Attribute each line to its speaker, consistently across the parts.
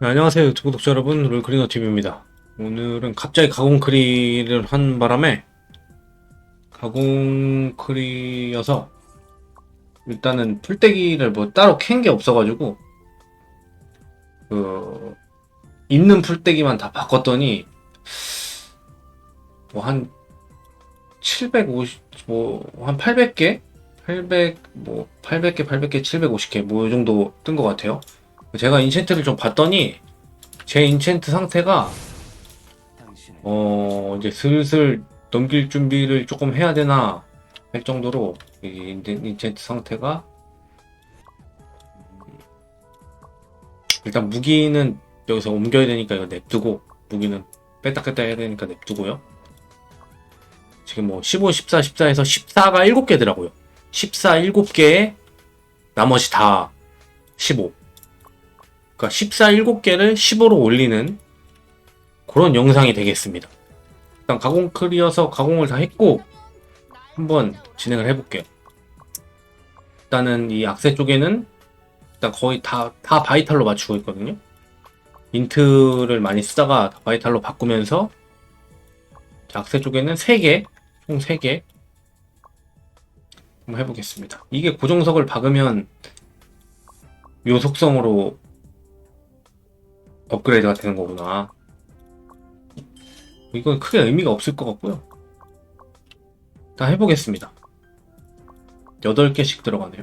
Speaker 1: 네, 안녕하세요 유튜브 구독자 여러분. 롤크리너TV입니다. 오늘은 갑자기 가공크리를 한 바람에 가공크리여서 일단은 풀떼기를 뭐 따로 캔 게 없어가지고 그 있는 풀떼기만 다 바꿨더니 뭐 한 750, 뭐 한 800개? 800, 뭐 800개, 800개, 750개 뭐 이 정도 뜬 것 같아요 제가 인챈트를 좀 봤더니 제 인챈트 상태가 어 이제 슬슬 넘길 준비를 조금 해야 되나 할 정도로 이 인- 인챈트 상태가 일단 무기는 여기서 옮겨야 되니까 이거 냅두고 무기는 뺐다 뺐다 해야 되니까 냅두고요. 지금 뭐 15, 14, 14에서 14가 7개더라고요. 14, 7개에 나머지 다 15. 그러니까 14, 7개를 15로 올리는 그런 영상이 되겠습니다. 일단 가공 클리어서 가공을 다 했고 한번 진행을 해볼게요. 일단은 이 악세 쪽에는 일단 거의 다, 다 바이탈로 맞추고 있거든요. 인트를 많이 쓰다가 다 바이탈로 바꾸면서 악세 쪽에는 3개, 총 3개 한번 해보겠습니다. 이게 고정석을 박으면 요 속성으로 업그레이드가 되는 거구나. 이건 크게 의미가 없을 것 같고요. 다 해보겠습니다. 8개씩 들어가네요.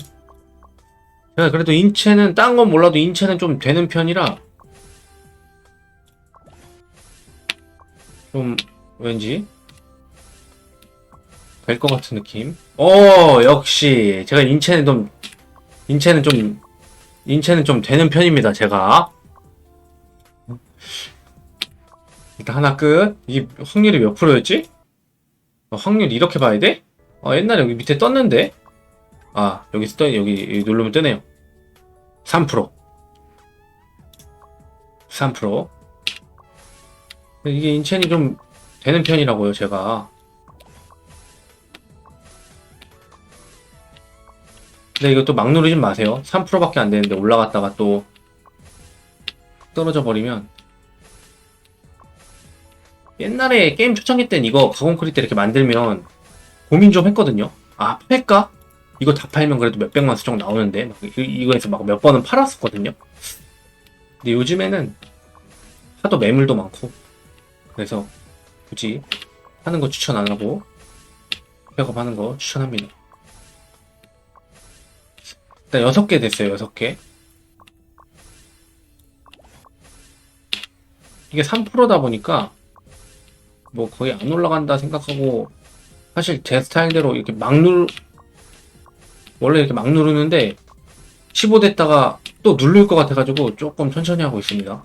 Speaker 1: 제가 그래도 인체는 딴 건 몰라도 인체는 좀 되는 편이라 좀 왠지 될 것 같은 느낌. 어 역시 제가 인체는 좀 인체는 좀 인체는 좀 되는 편입니다. 제가 일단 하나 끝. 이게 확률이 몇 프로였지? 어, 확률 이렇게 봐야 돼? 어, 옛날에 여기 밑에 떴는데? 아, 여기 떠, 여기, 여기 누르면 뜨네요. 3%. 3%. 이게 인첸이 좀 되는 편이라고요, 제가. 근데 이것도 막 누르지 마세요. 3%밖에 안 되는데 올라갔다가 또 떨어져 버리면 옛날에 게임 초창기 땐 이거 가공크리 때 이렇게 만들면 고민 좀 했거든요. 아, 팔까? 이거 다 팔면 그래도 몇백만 수 정도 나오는데, 막 이- 이거에서 막 몇 번은 팔았었거든요. 근데 요즘에는 하도 매물도 많고, 그래서 굳이 하는 거 추천 안 하고, 백업 하는 거 추천합니다. 일단 여섯 개 됐어요, 여섯 개. 이게 3%다 보니까, 뭐 거의 안 올라간다 생각하고 사실 제 스타일대로 이렇게 막 누르 원래 이렇게 막 누르는데 15 됐다가 또 누를 것 같아가지고 조금 천천히 하고 있습니다.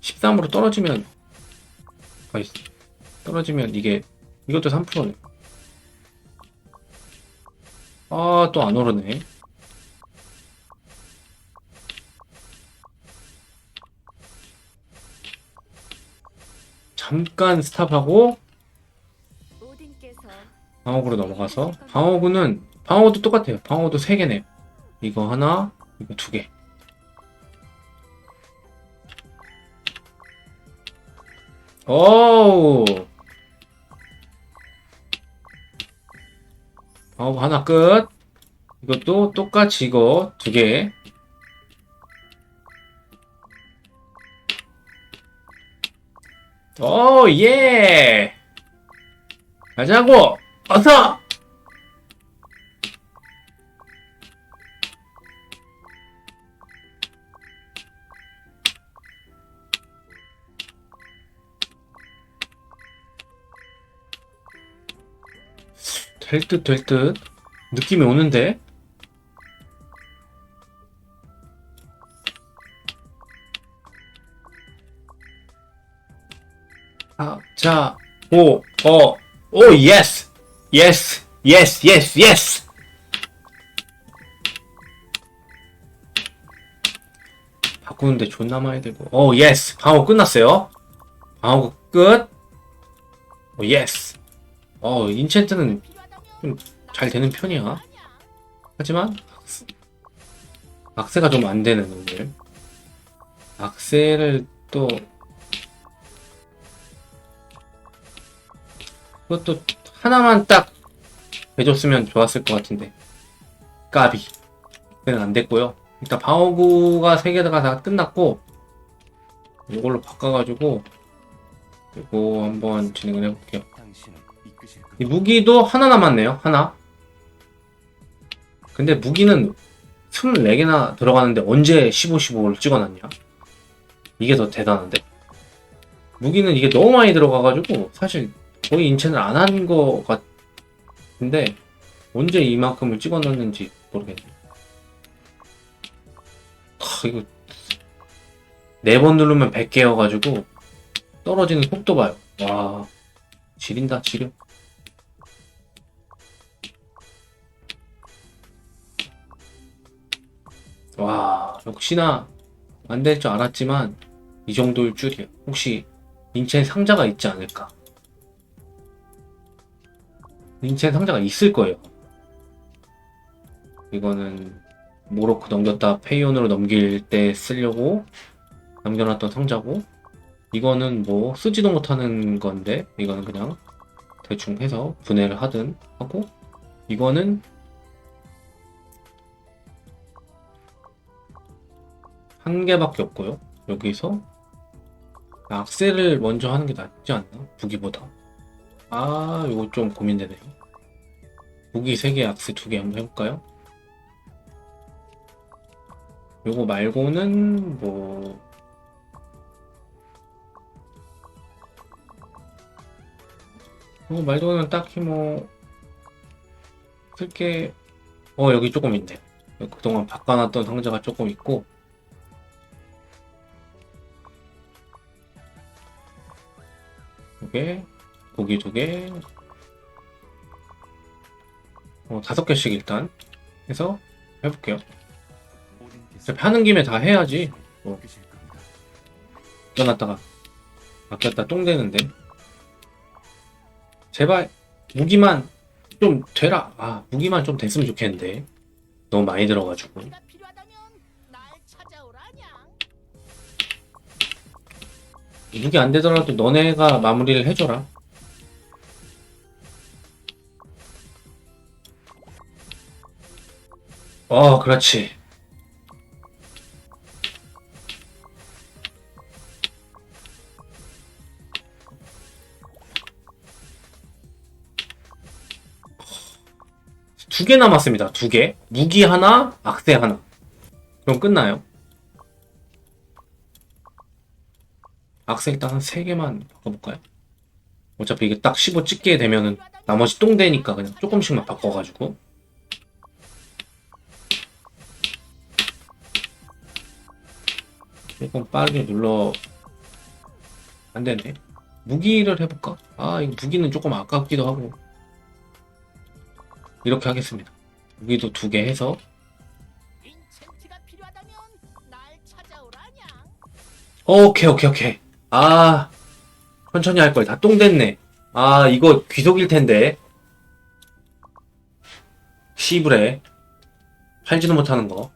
Speaker 1: (13으로) 떨어지면 떨어지면 이게 이것도 (3%네) 아, 또 안 오르네. 잠깐 스탑하고 방어구로 넘어가서 방어구는 방어구도 똑같아요. 방어구도 3개네요. 이거 하나, 이거 2개. 오우. 어구 하나 끝. 이것도 똑같이 이거 두 개. 오, 예! 가자고! 어서! 될 듯, 될 듯. 느낌이 오는데? 아, 자, 오, 어, 오, 예스! 예스! 예스! 예스! 예스! 바꾸는데 존나 많이 들고. 오, 예스! 방어 끝났어요. 방어 끝. 오, 예스! 어, 인챈트는 좀 잘 되는 편이야. 하지만 악세, 악세가 좀 안 되는 오늘. 악세를 또 그것도 하나만 딱 해줬으면 좋았을 것 같은데 까비 그는 안 됐고요. 일단 방어구가 세 개가 다 끝났고 이걸로 바꿔가지고 그리고 한번 진행을 해볼게요.
Speaker 2: 이
Speaker 1: 무기도 하나 남았네요. 하나. 근데 무기는 24개나 들어가는데 언제 15, 15를 찍어놨냐? 이게 더 대단한데? 무기는 이게 너무 많이 들어가가지고 사실 거의 인체는 안한거 같은데 언제 이만큼을 찍어놨는지 모르겠네. 하, 이거 네 번 누르면 100개여가지고 떨어지는 속도 봐요. 와 지린다 지려. 와, 역시나 안 될 줄 알았지만 이 정도일 줄이야. 혹시 인첸 상자가 있지 않을까? 인첸 상자가 있을 거예요. 이거는 모로코 넘겼다 페이온으로 넘길 때 쓰려고 남겨놨던 상자고 이거는 뭐 쓰지도 못하는 건데 이거는 그냥 대충 해서 분해를 하든 하고 이거는 한 개밖에 없고요. 여기서 악셀을 먼저 하는 게 낫지 않나? 무기보다. 아, 이거 좀 고민되네요. 무기 3개, 악셀 2개 한번 해볼까요? 요거 말고는 뭐 요거 말고는 딱히 뭐 쓸게 어 여기 조금 있네. 그동안 바꿔놨던 상자가 조금 있고 개, 고기 두 개, 어, 다섯 개씩 일단 해서 해볼게요. 어차피 하는 김에 다 해야지. 어. 떠났다가 아꼈다 똥 되는데. 제발 무기만 좀 되라. 아 무기만 좀 됐으면 좋겠는데. 너무 많이 들어가지고. 무기 안 되더라도 너네가 마무리를 해줘라. 어, 그렇지. 두 개 남았습니다. 두 개. 무기 하나, 악세 하나. 그럼 끝나요. 악세 일단 한 3개만 바꿔볼까요? 어차피 이게 딱 15 찍게 되면은 나머지 똥 되니까 그냥 조금씩만 바꿔가지고. 조금 빠르게 눌러. 안 되네. 무기를 해볼까? 아 이거 무기는 조금 아깝기도 하고. 이렇게 하겠습니다. 무기도 두 개 해서. 오케이 오케이 오케이 아 천천히 할 걸. 다 똥 됐네. 아 이거 귀속일 텐데. 시브레. 팔지도 못하는 거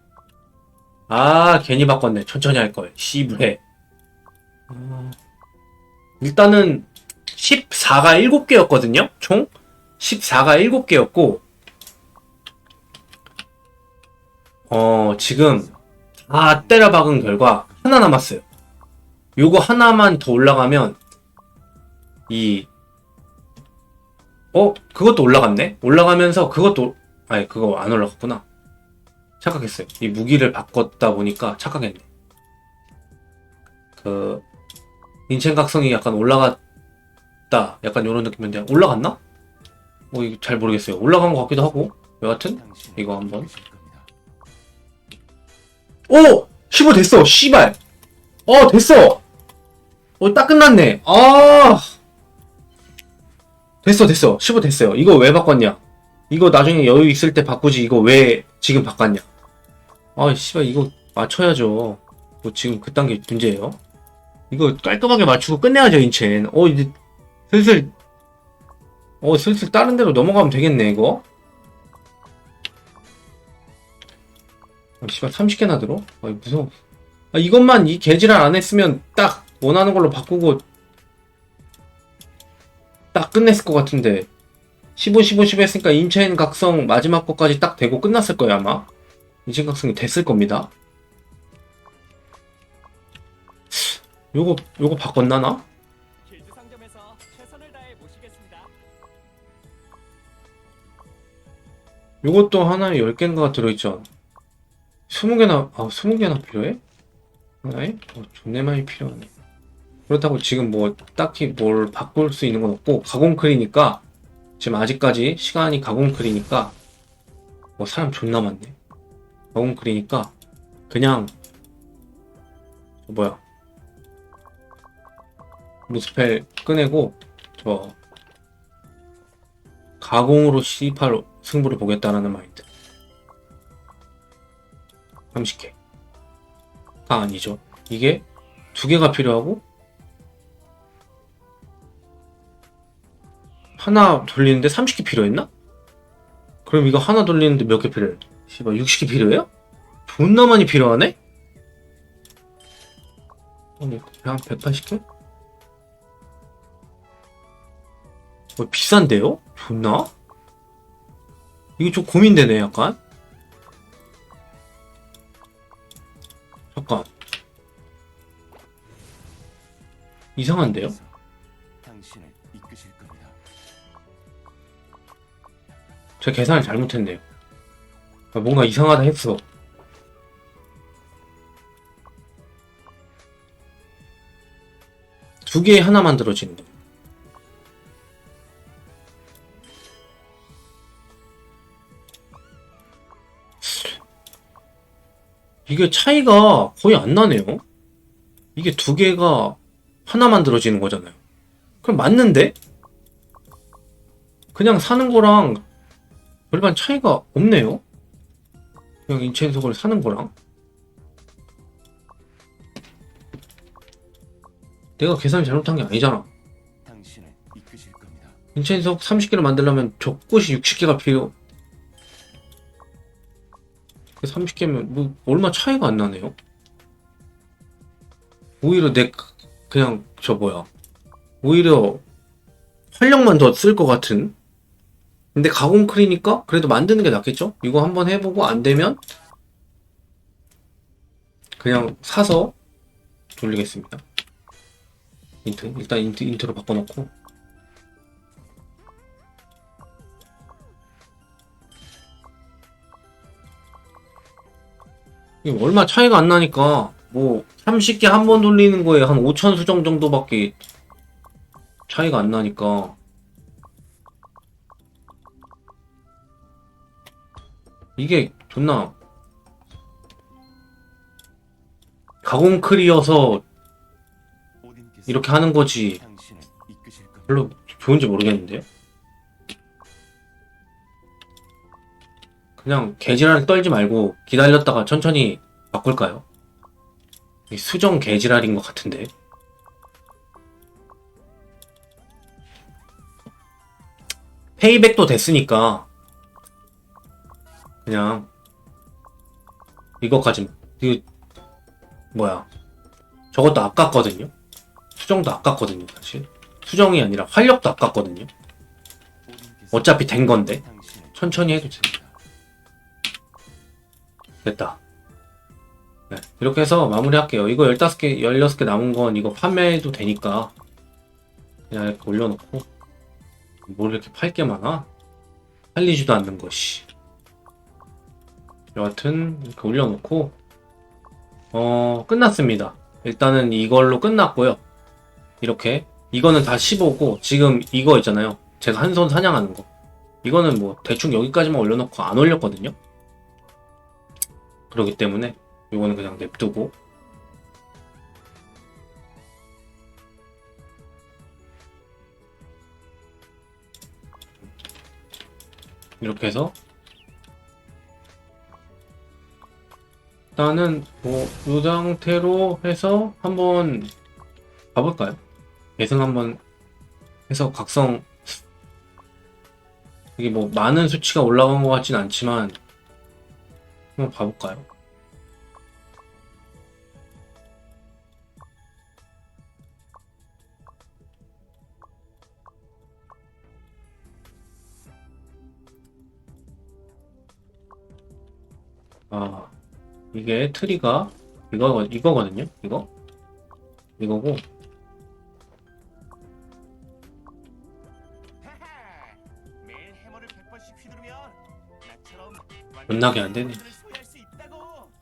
Speaker 1: 아 괜히 바꿨네. 천천히 할 걸. 시브레. 아, 일단은 14가 7개였거든요? 총? 14가 7개였고 어 지금 다 때려 박은 결과 하나 남았어요 요거 하나만 더 올라가면 이 어? 그것도 올라갔네? 올라가면서 그것도 아니 그거 안 올라갔구나 착각했어요 이 무기를 바꿨다 보니까 착각했네 그 인첸각성이 약간 올라갔다 약간 요런 느낌인데 올라갔나? 뭐 이거 잘 모르겠어요 올라간 것 같기도 하고 여하튼 이거 한번. 오! 15 됐어 씨발 어 됐어 어 딱 끝났네. 아. 됐어 됐어. 15 됐어요. 이거 왜 바꿨냐? 이거 나중에 여유 있을 때 바꾸지. 이거 왜 지금 바꿨냐? 아 씨발 이거 맞춰야죠. 뭐 지금 그딴 게 문제예요? 이거 깔끔하게 맞추고 끝내야죠 인첸. 어 이제 슬슬. 어, 슬슬 다른 데로 넘어가면 되겠네, 이거. 아, 씨발, 30개나 들어? 아, 무서워. 아, 이것만 이 개지랄 안 했으면 딱 원하는 걸로 바꾸고 딱 끝냈을 것 같은데. 15, 15, 15 했으니까 인체인 각성 마지막 것까지 딱 되고 끝났을 거예요, 아마. 인체인 각성이 됐을 겁니다. 요거, 요거 바꿨나, 나? 요것도 하나에 10개인가 들어있죠. 20개나, 아, 20개나 필요해? 하나에? 어, 존내 많이 필요하네. 그렇다고 지금 뭐, 딱히 뭘 바꿀 수 있는 건 없고, 가공클이니까, 지금 아직까지 시간이 가공클이니까, 뭐, 사람 존나 많네. 가공클이니까, 그냥, 저 뭐야. 무스펠 꺼내고, 저, 가공으로 C8 승부를 보겠다라는 마인드. 30개. 아, 아니죠. 이게 두 개가 필요하고, 하나 돌리는데 30개 필요했나? 그럼 이거 하나 돌리는데 몇 개 필요해? 씨발, 60개 필요해요? 존나 많이 필요하네? 아니, 한 180개? 뭐, 비싼데요? 존나? 이게 좀 고민되네, 약간. 잠깐. 이상한데요? 제가 계산을 잘못했네요. 아, 뭔가 이상하다 했어. 두 개에 하나 만들어지는 거. 이게 차이가 거의 안 나네요. 이게 두 개가 하나 만들어지는 거잖아요. 그럼 맞는데? 그냥 사는 거랑 별반 차이가 없네요. 그냥 인체 해석을 사는 거랑. 내가 계산을 잘못한 게 아니잖아.
Speaker 2: 당신을 이끄실 겁니다.
Speaker 1: 인체 해석 30개를 만들려면 적것이 60개가 필요. 30개면 뭐 얼마 차이가 안 나네요. 오히려 내 그냥 저 뭐야. 오히려 활력만 더 쓸 것 같은. 근데 가공클이니까 그래도 만드는 게 낫겠죠? 이거 한번 해보고 안 되면 그냥 사서 돌리겠습니다. 인트 일단 인트 인트로 바꿔놓고 이게 얼마 차이가 안 나니까 뭐 30개 한 번 돌리는 거에 한 5천 수정 정도밖에 차이가 안 나니까 이게 존나 가공 클이어서
Speaker 2: 오딘께서
Speaker 1: 이렇게 하는 거지. 별로 좋은지 모르겠는데요? 그냥 개지랄 떨지 말고 기다렸다가 천천히 바꿀까요? 이 수정 개지랄인 것 같은데 페이백도 됐으니까 그냥 이거까지 이 뭐야 저것도 아깝거든요 수정도 아깝거든요 사실 수정이 아니라 활력도 아깝거든요. 어차피 된 건데 천천히 해도
Speaker 2: 겁니다.
Speaker 1: 됐다. 네, 이렇게 해서 마무리할게요. 이거 15개, 16개 남은 건 이거 판매해도 되니까 그냥 이렇게 올려놓고 뭘 이렇게 팔 게 많아? 팔리지도 않는 것이. 여하튼 이렇게 올려놓고 어 끝났습니다. 일단은 이걸로 끝났고요. 이렇게 이거는 다 15고 지금 이거 있잖아요. 제가 한 손 사냥하는 거. 이거는 뭐 대충 여기까지만 올려놓고 안 올렸거든요. 그렇기 때문에 이거는 그냥 냅두고 이렇게 해서 일단은 뭐 이 상태로 해서 한번 가볼까요? 예승 한번 해서 각성 이게 뭐 많은 수치가 올라간 것 같진 않지만 한번 봐볼까요? 아 이게 트리가 이거 이거거든요 이거 이거고
Speaker 2: 매일 해머를 100번씩 휘두르면 나처럼
Speaker 1: 존나게 안 되네.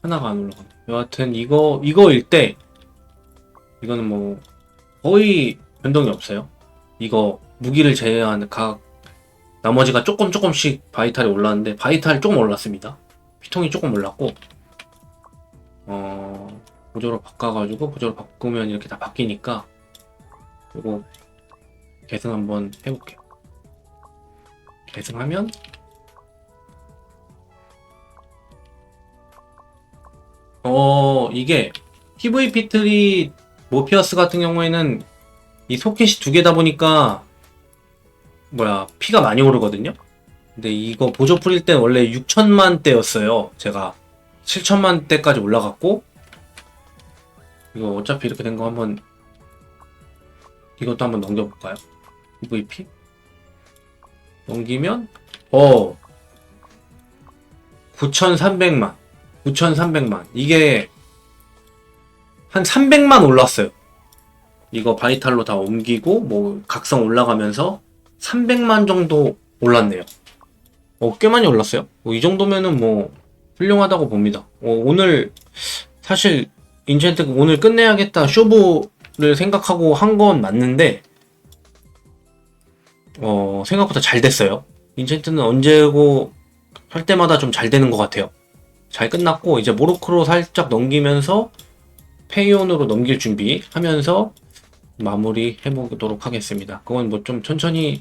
Speaker 1: 하나가 안 올라가네. 여하튼 이거 이거일 때 이거는 뭐 거의 변동이 없어요. 이거 무기를 제외한 각 나머지가 조금 조금씩 바이탈이 올랐는데 바이탈 조금 올랐습니다. 피통이 조금 올랐고 어 보조로 바꿔가지고 보조로 바꾸면 이렇게 다 바뀌니까 이거 계승 한번 해볼게요. 계승하면 어, 이게 PVP 트리 모피어스 같은 경우에는 이 소켓이 두 개다 보니까 뭐야 피가 많이 오르거든요. 근데 이거 보조 풀일 땐 원래 6천만 대였어요. 제가 7천만 대까지 올라갔고 이거 어차피 이렇게 된 거 한번 이것도 한번 넘겨볼까요? PVP 넘기면 어 9,300만 9,300만. 이게 한 300만 올랐어요. 이거 바이탈로 다 옮기고 뭐 각성 올라가면서 300만 정도 올랐네요. 어, 꽤 많이 올랐어요. 어, 이 정도면은 뭐 훌륭하다고 봅니다. 어, 오늘 사실 인챈트 오늘 끝내야겠다 쇼부를 생각하고 한 건 맞는데 어, 생각보다 잘 됐어요. 인챈트는 언제고 할 때마다 좀 잘 되는 것 같아요. 잘 끝났고 이제 모로코로 살짝 넘기면서 페이온으로 넘길 준비 하면서 마무리 해보도록 하겠습니다. 그건 뭐 좀 천천히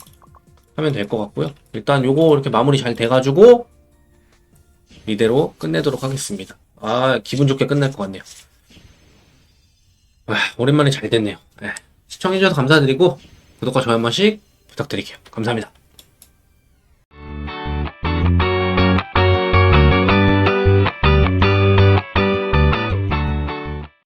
Speaker 1: 하면 될 것 같고요. 일단 요거 이렇게 마무리 잘 돼가지고 이대로 끝내도록 하겠습니다. 아 기분 좋게 끝날 것 같네요. 와, 오랜만에 잘 됐네요. 네, 시청해주셔서 감사드리고 구독과 좋아요 한 번씩 부탁드릴게요. 감사합니다.